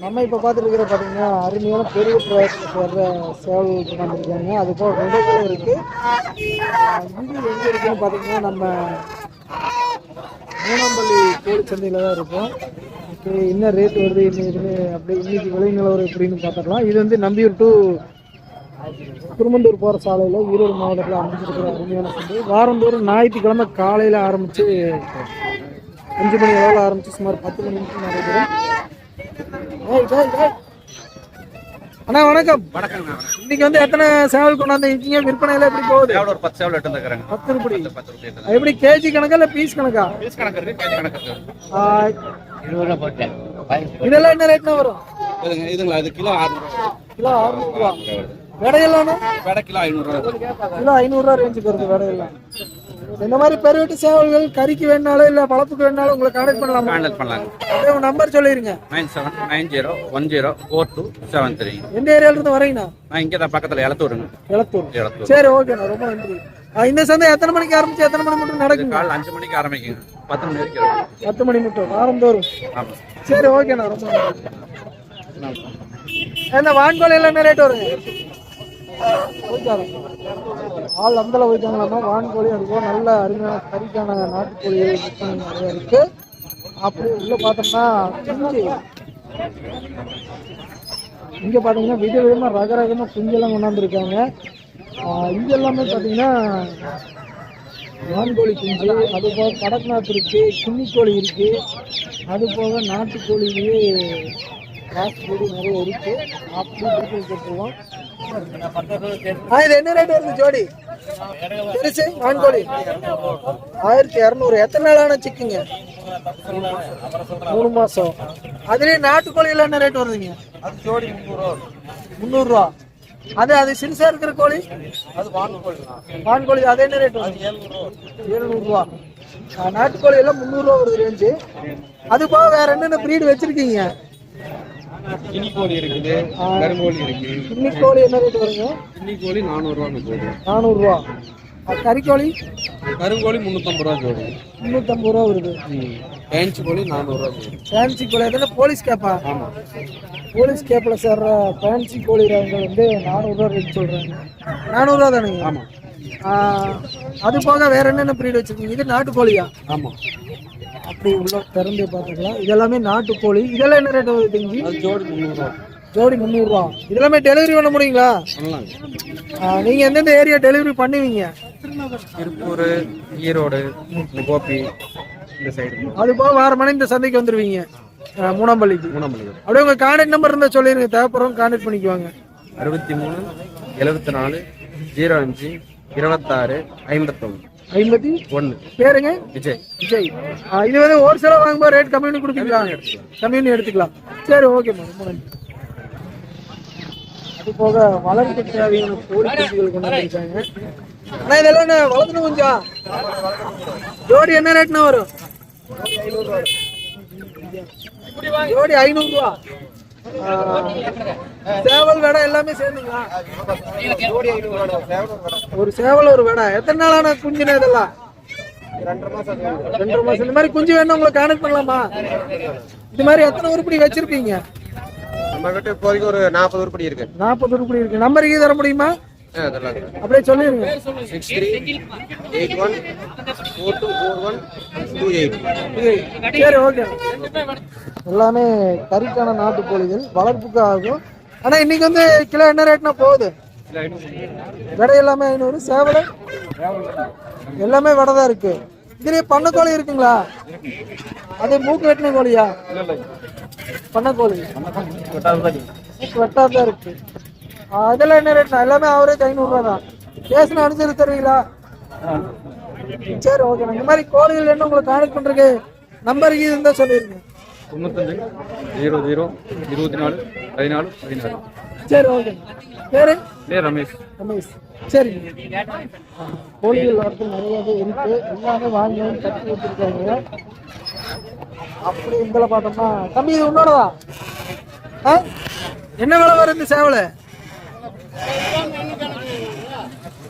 நம்ம இப்போ பார்த்துட்டு இருக்கிற பார்த்தீங்கன்னா அருமையான பெரிய பிரயத்தில் சேவல் கொண்டாந்துருக்காங்க அது போக விதைகளும் இருக்கு. இருக்குது இது எங்கே இருக்குன்னு பார்த்தீங்கன்னா நம்ம மூணாம்பள்ளி கோழி சந்தையில் தான் இருப்போம் ஓகே என்ன ரேட் வருது என்ன அப்படி இன்னைக்கு விலை நிலவரம் எப்படின்னு பார்த்துக்கலாம் இது வந்து நம்பியூர் டு திருமந்தூர் போகிற சாலையில் ஈரோடு மாவட்டத்தில் அமைஞ்சிருக்கிற அருமையான சந்தை. வாரந்தோறும் ஞாயிற்றுக்கிழமை காலையில் ஆரம்பித்து அஞ்சு மணி அளவில் ஆரம்பித்து சுமார் பத்து மணி நிமிஷம் நடைபெறும். அண்ணா வணக்கம். வணக்கங்க இன்னைக்கு வந்து எத்தனை சேவல் கொண்டாந்து இருக்கீங்க? விற்பனையில எப்படி போகுது? எவ்வளோ ஒரு பத்து சேவல் எடுத்து வந்துருக்காங்க பத்து ரூபாய். பத்து ரூபாய் எப்படி கேஜி கணக்கா இல்ல பீஸ் கணக்கா? பீஸ் கணக்கு இருக்கு கேஜி கணக்கு இருக்கு. ஆ, இருபது ரூபா போட்டேன். இதெல்லாம் என்ன ரேட்னா வரும்? இதுங்க இதுங்களா இது கிலோ ஆறுநூறு கிலோ அறுநூறு ரூபா. விடையெல்லாம் வேடை கிலோ ஐநூறுரூவா கிலோ ஐநூறுரூவா ரேஞ்சுக்கு வருது விடையெல்லாம். இந்த மாதிரி பெருவெட்டு சேவல்கள் கறிக்கு வேணாலும் இல்ல பழப்புக்கு வேணாலும் உங்களை கான்டாக்ட் பண்ணலாமா? கான்டாக்ட் பண்ணலாங்க அப்படியே உங்க நம்பர் சொல்லிருங்க. Nine seven nine zero one zero four two seven three எந்த ஏரியால இருந்து வரீங்கண்ணா நான் இங்கே தான் பக்கத்தில் எலத்தூருங்க எளத்தூர். எலத்தூர் சரி ஓகேண்ணா ரொம்ப நன்றி. இந்த சந்தை எத்தனை மணிக்கு ஆரம்பிச்சு எத்தனை மணி மட்டும் நடக்குங்க? காலைல அஞ்சு மணிக்கு ஆரம்பிக்குங்க. பத்து மணி வரைக்கும். பத்து மணி மட்டும் வாரந்தோறும். ஆமாம் சரி ஓகேண்ணா ரொம்ப நன்றி. என்ன வான்கோழி எல்லாம் ரேட் வருங்க போயிட்டாங்க ஆள் அந்த போயிட்டாங்களாமா? வான்கோழி அதுபோல் நல்ல அருமையான கறிக்கான நாட்டுக்கோழி விற்பனை நிறைய இருக்கு. அப்படி உள்ள பார்த்தோம்னா குஞ்சு. இங்க பாத்தீங்கன்னா வித விதமாக ரக ரகமா குஞ்செல்லாம் கொண்டாந்துருக்காங்க. இங்க எல்லாமே பாத்தீங்கன்னா வான்கோழி குஞ்சு அது போக கடக்நாத் இருக்கு கிண்ணிக்கோழி இருக்கு. அது போக நாட்டுக்கோழிலேயே காசு கோழி நிறைய இருக்கு. அப்படி டீட்டெயில் இது என்ன ரேட் வருது? ஜோடி. பெருசு? வான்கோழி. ஆயிரத்தி இரநூறு. எத்தனை நாளான சிக்குங்க? மூணு மாசம். அதுலயே நாட்டுக்கோழி எல்லாம் என்ன ரேட் வருதுங்க? அது ஜோடி முந்நூறுரூவா அது அது சின்சா இருக்கிற கோழி? அது வான் கோழி அது என்ன ரேட் வருது? எழுநூறுவா. நாட்டுக்கோழி எல்லாம் முந்நூறுரூவா வருது ரேஞ்சு அது போக வேற என்னென்ன ப்ரீடு வச்சிருக்கீங்க? கினிக்கோழி இருக்குது கருங்கோழி இருக்கு கிண்ணிக்கோழி என்ன ரேட் வருங்க? கினிக்கோழி நானூறுரூவா ஜோடி நானூறுரூவா கறிக்கோழி? கருங்கோழி முந்நூற்றம்பது ரூபா ஜோடி முந்நூற்றம்பது ரூபா வருது. பேஞ்சு கோழி நானூறுரூவா ஜோடி ஃபேன்சி கோழி எத்தனை போலீஸ் கேப்பா? ஆமாம் போலீஸ் கேப்பில் சேர்ற ஃபேன்சி கோழி ரகங்கள் வந்து நானூறுரூவா ரேட் சொல்கிறாங்க நானூறுரூவா தானுங்க ஆமாம் அது போக வேற என்னென்ன ப்ரீடு வச்சிருக்கீங்க? இது நாட்டுக்கோழியா? ஆமாம் அப்படி உள்ள திறந்து பார்த்துக்கலாம். இதெல்லாமே நாட்டுக்கோழி. இதெல்லாம் என்ன ரேட் வருது அது ஜோடி முந்நூறுரூவா ஜோடி முந்நூறுரூவா இதெல்லாமே டெலிவரி பண்ண முடியுங்களா? பண்ணலாங்க ஆ, நீங்க எந்தெந்த ஏரியா டெலிவரி பண்ணுவீங்க? திருப்பூர் ஈரோடு கோபி இந்த சைடு அது போக வார மணி இந்த சந்தைக்கு வந்துருவீங்க. ஆ, மூணாம்பள்ளிக்கு. மூணாமலை அப்படியே உங்க கான்டாக்ட் நம்பர் இருந்தா சொல்லிருங்க. தேவைப்படுறவங்க கான்டாக்ட் பண்ணிக்குவாங்க. அறுபத்தி மூணு எழுபத்தி நாலு ஜீரோ அஞ்சு இருபத்தாறு ஐம்பத்தொன்று ஐம்பத்தி ஒன்று பேருங்க? விஜய். விஜய். இது வந்து ஒரு சில வாங்கும்போது ரேட் கம்மி பண்ணி கொடுப்பீங்களா கம்மி பண்ணி எடுத்துக்கலாம். சரி ஓகே ரொம்ப நன்றி. அது போக வளர்ப்பு தேவையான கோழி குஞ்சுகள் கொண்டு வந்திருக்காங்க. ஆனா இதெல்லாம் என்ன வளர்த்துன குஞ்சா? ஜோடி என்ன ரேட்னா வரும்? ஜோடி ஐநூறு ரூபா சேவல் வேடை எல்லாமே சேர்ந்துங்களா? ஒரு சேவல் ஒரு வேடை. எத்தனை நாளான குஞ்சுனா இதெல்லாம்? ரெண்டரை மாசம். இந்த மாதிரி குஞ்சு வேணும் உங்களை கான்டாக்ட் பண்ணலாமா? இது மாதிரி எத்தனை உருப்படி வச்சிருப்பீங்க நம்ம கிட்ட இப்போதைக்கு ஒரு நாற்பது உருப்படி இருக்கு. நாற்பது உருப்படி இருக்கு. நம்பர் கீ தர முடியுமா? அப்படியே சொல்லிருங்க. Six three eight one four two four one two eight சரி ஓகே எல்லாமே கறிக்கான நாட்டுக்கோழிகள் வளர்ப்புக்கு ஆகும் ஆனா இன்னைக்கு வந்து கிலோ என்ன ரேட்னா போகுது? விடை எல்லாமே ஐநூறு சேவலை? எல்லாமே விடை தான் இருக்கு. இதுலயே பண்ணக்கோழி இருக்குங்களா? அது மூக்கு வெட்டின கோழியா? பண்ணக்கோழி மூக்கு வெட்டாதான் இருக்கு. அதெல்லாம் என்ன ரேட்னா எல்லாமே ஆவரேஜ் ஐநூறுரூவா தான் பேசின அனுசரிச்சு தருவீங்களா சரி ஓகே இந்த மாதிரி கோழிகள் என்ன உங்களை கான்டாக்ட் பண்றதுக்கு? நம்பர் இது இருந்தா சொல்லிருங்க. தொண்ணூத்தஞ்சு ஜீரோ ஜீரோ இருபத்தி நாலு பதினாலு பதினாறு. சரி ஓகே பேரு? பேர் ரமேஷ். ரமேஷ். சரி. கோழிகள் வளர்ப்பு நிறையவே இருக்கு. எல்லாமே வாங்கி கட்டி வச்சிருக்காங்க. அப்படி இதில் பார்த்தோம்னா தம்பி இது உன்னோடதா? என்ன விலை வரும் இந்த சேவலை?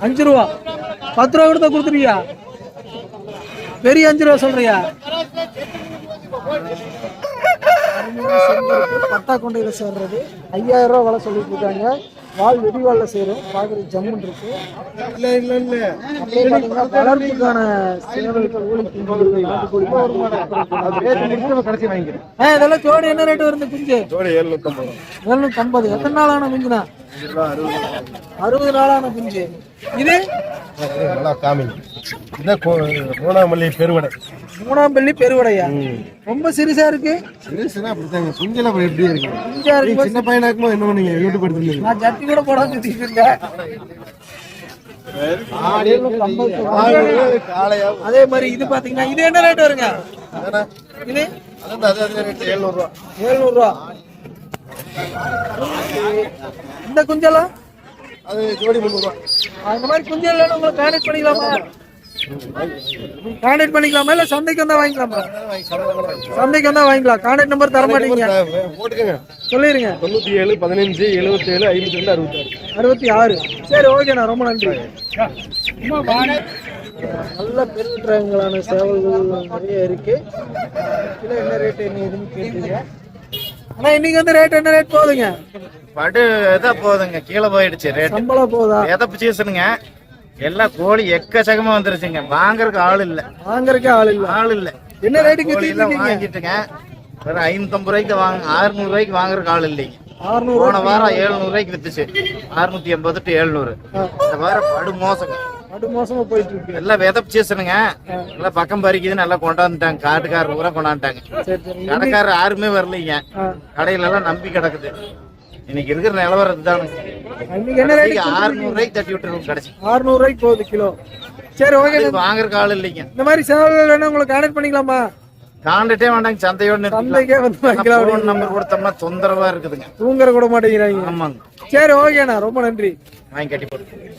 அஞ்சு ரூபா. பத்து ரூபா கொடுத்தா கொடுத்துருவியா? பெரிய அஞ்சு ரூபா சொல்றியா? பத்தா கொண்டையில சேர்றது. ஐயாயிரம் ரூபா விலை சொல்லிட்டு இருக்காங்க. வால் வெடிவால்ல சேரும். பார்க்குறது ஜம்முன் இருக்கு. இல்ல இல்ல இல்ல. அப்படியே பார்த்தீங்கன்னா வளர்ப்புக்கான சேவல்கள் ஊழிக்கு கடைசி வாங்கிக்கிறேன் இதெல்லாம் ஜோடி என்ன ரேட் வருது குஞ்சு? ஜோடி ஏழுநூத்தம்பது. எழுநூத்தி ஐம்பது எத்தனை நாளான குஞ்சுனா? அறுபது நாளான குஞ்சு. இது? நல்லா காமிங்க. இதான் கோணாமல்லி பெருவடை. மூணாம் பள்ளி பெருவடையா ரொம்ப சிறுசா இருக்கு? சிறுசுனா அப்படித்தாங்க. குஞ்சல அப்புறம் எப்படி இருக்கு? குஞ்சா இருக்கு சின்ன பையனா இருக்கும்போது என்ன பண்ணீங்க யூடியூப் எடுத்துருந்தீங்க நான் ஜட்டி கூட போடாம. காளையா? அதே மாதிரி இது பாத்தீங்கன்னா இது என்ன ரேட் வருங்க? இது? ரேட்டு எழுநூறுவா எழுநூறு ரூபா இந்த குஞ்செல்லாம் அது ஜோடி முந்நூறுவா. ஆ, இந்த மாதிரி குஞ்சு இல்லைன்னு உங்களை கான்டாக்ட் பண்ணிக்கலாமா? கான்டாக்ட் பண்ணிக்கலாமா இல்ல சந்தைக்கு வந்தா வாங்கிக்கலாமா? சந்தைக்கு வந்தா வாங்கிக்கலாம். கான்டாக்ட் நம்பர் தர மாட்டீங்க. போட்டுக்கோங்க. சொல்லிருங்க. தொண்ணூத்தி ஏழு பதினஞ்சு எழுபத்தி ஏழு ஐம்பத்தி ரெண்டு அறுபத்தாறு. அறுபத்தி ஆறு சரி ஓகேண்ணா ரொம்ப நன்றி. நல்ல பெருவிட்டுறாங்களான சேவல்கள் நிறைய இருக்கு. கிலோ என்ன ரேட் என்ன ஏதுன்னு கேட்டீங்க? ஆனா இன்னைக்கு வந்து ரேட் என்ன ரேட் போகுதுங்க? படு இதான் போகுதுங்க. கீழே போயிடுச்சு ரேட் சம்பளம் போகுதா எதப்பு சீசனுங்க எல்லாம் கோழி எக்கச்சக்கமா வந்துருச்சுங்க. வாங்குறதுக்கு ஆள் இல்ல. வாங்குறதுக்கே ஆள் இல்ல. ஆள் இல்ல. என்ன ரேட்டுக்கு வாங்கிட்டுங்க. வெறும் ஐநூத்தம்பது ரூபாய்க்கு வாங்க அறுநூறு ரூபாய்க்கு வாங்குறதுக்கு ஆள் இல்லைங்க. போன வாரம் எழுநூறு ரூபாய்க்கு வித்துச்சு. அறுநூத்தி எண்பது டு எழுநூறு. இந்த வாரம் படு மோசங்க. நடு மோசமா போயிட்டு இருக்கு. எல்லாம் விதப்பு சீசனுங்க எல்லாம் பக்கம் பறிக்குதுன்னு எல்லாம் கொண்டாந்துட்டாங்க. காட்டுக்காரர் பூரா கொண்டாந்துட்டாங்க. கடைக்காரர் யாருமே வரலைங்க. கடையில எல்லாம் நம்பி கிடக்குது. இன்னைக்கு இருக்கிற நிலவரம் ரேட் ஆறுநூறு ரூபாய்க்கு தட்டி விட்டுருவோம் கடைசி அறுநூறு ரூபாய்க்கு போகுது கிலோ. சரி ஓகே வாங்குறதுக்கு ஆள் இல்லைங்க. இந்த மாதிரி சேவல்கள் வேணும் உங்களுக்கு கான்டாக்ட் பண்ணிக்கலாமா? காண்டட்டே வேண்டாங்க சந்தையோட. சந்தைக்கே வந்து வாங்கிக்கலாம் நம்பர் கொடுத்தோம்னா தொந்தரவா இருக்குதுங்க. தூங்குற கூட மாட்டேங்கிறாங்க. ஆமாங்க. சரி ஓகேண்ணா ரொம்ப நன்றி. வாங்கி கட்டி போட்டு